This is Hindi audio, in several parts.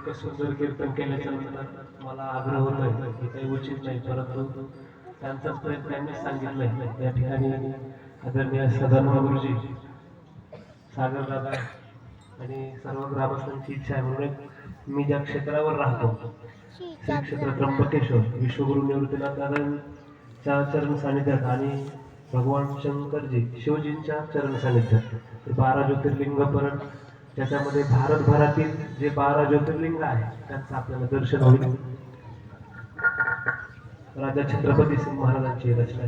इतकं सुंदर कीर्तन केल्याच्यानंतर मला आग्रह होतोय की काही उचित नाही. परंतु त्यांचाच प्रयत्न त्यांनीच सांगितलंय. त्या ठिकाणी आदरणीय सदानंद गुरुजी सागर दादा आणि सर्व ग्रामस्थांची इच्छा आहे. म्हणून मी ज्या क्षेत्रावर राहतो श्री क्षेत्र त्र्यंबकेश्वर विश्वगुरु निवृत्तीनाथ दादांच्या चरण सानिध्यात आणि भगवान शंकरजी शिवजींच्या चरण सानिध्यात. बारा ज्योतिर्लिंग परत त्याच्यामध्ये भारतभरातील जे बारा ज्योतिर्लिंग आहे त्यांचं आपल्याला दर्शन होईल राजा छत्रपती सिंह महाराजांची रचना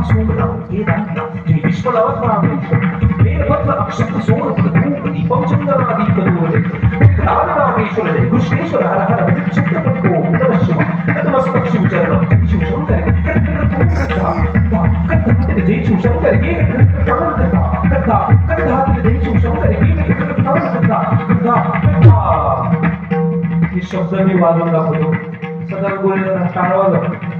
तिथे- तिथे थांब, थांब. तिथे थांब, थांब. तिथे थांब, थांब. तिथे- तिथे- तिथे- तिथे थांब. कृष्णेश्वर हर हर चित्रपट ओम नमः शिवाय नमस्कार शिवचरण शिवशंकर जय शिवशंकर ये कथा कथा कथा जय शिवशंकर ये कथा कथा कथा कथा हे शब्द मी वाजवून दाखवतो सदा गोळे टाळ वाजव